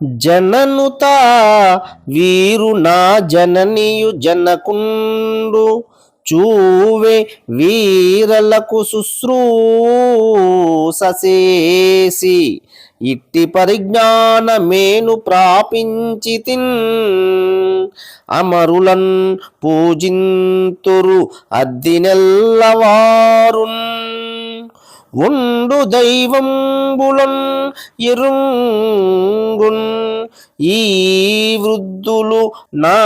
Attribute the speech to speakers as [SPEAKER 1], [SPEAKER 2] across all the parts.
[SPEAKER 1] జననుత వీరు నా జననియు జనకుండు చూవే వీరలకు శుశ్రూసేసి ఇట్టి పరిజ్ఞానమేను ప్రాపించితిన్ అమరులన్ పూజింతురు అద్దినెల్లవారున్. ఉండు దైవంబులన్ ఎరుంగున్ ఈ వృద్ధులు నా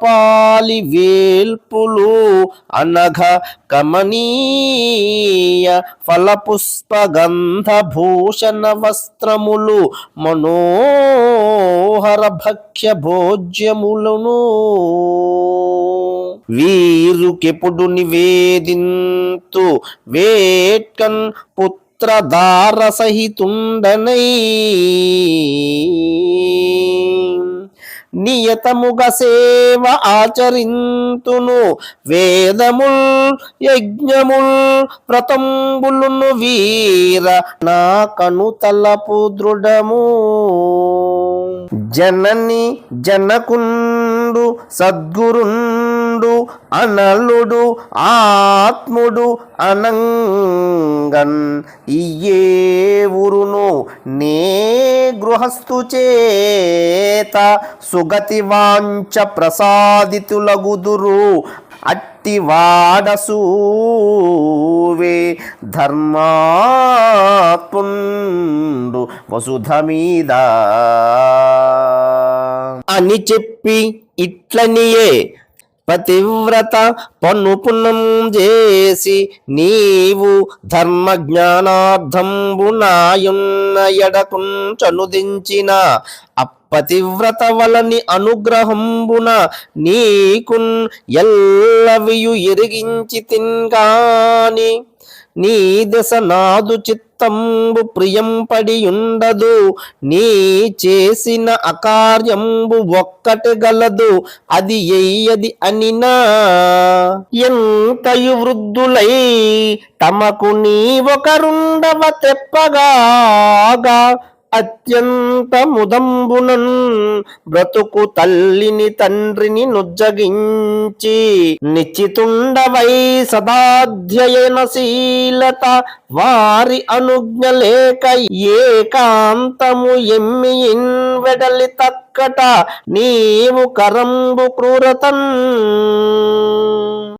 [SPEAKER 1] పాలి వేల్పులు అనఘ కమనీయ ఫలపుష్ప భూషణ వస్త్రములు మనోహర భక్ష్య భోజ్యములను వీరుకెప్పుడు నివేదింతు వేట్కన్ పుత్రధార సహితుండనై. నియతముగ సేవ ఆచరింతును వేదముల్ యజ్ఞముల్ వ్రతంబులును వీర నా కను తలపు దృఢము. జనని జనకుండు సద్గురుండు అనలుడు ఆత్ముడు అనంగన్. ఇయ్యే ఊరును నే గృహస్థు చేత సుగతి వాంచ ప్రసాదితులగుదురు. అట్టి వాడసూవే ధర్మాత్ముండు వసుధ మీద అని చెప్పి ఇట్లనియే పతివ్రత పన్నుపుణం చేసి నీవు ధర్మ జ్ఞానార్థంబునాయున్న ఎడకుంచనుదించిన అప్పతివ్రత వలని అనుగ్రహంబున నీకున్ ఎల్లవియు ఎరిగించి తిన్గాని నీ దశ నాదు చిత్తంబు ప్రియం పడి ఉండదు నీ చేసిన అకార్యంబు ఒక్కటి గలదు. అది ఎయ్యది అనినా. ఎంతయు వృద్ధులై తమకు నీ ఒకరుండవ తెప్పగా అత్యంత ముదంబునన్ బ్రతుకు తల్లిని తండ్రిని నుజ్జగించి నిశ్చితుండవై సదాధ్యయనశీలత వారి అనుజ్ఞ లేక ఏకాంతము ఎమ్మి వెడలి తక్కట నీవు కరంబు క్రూరతన్.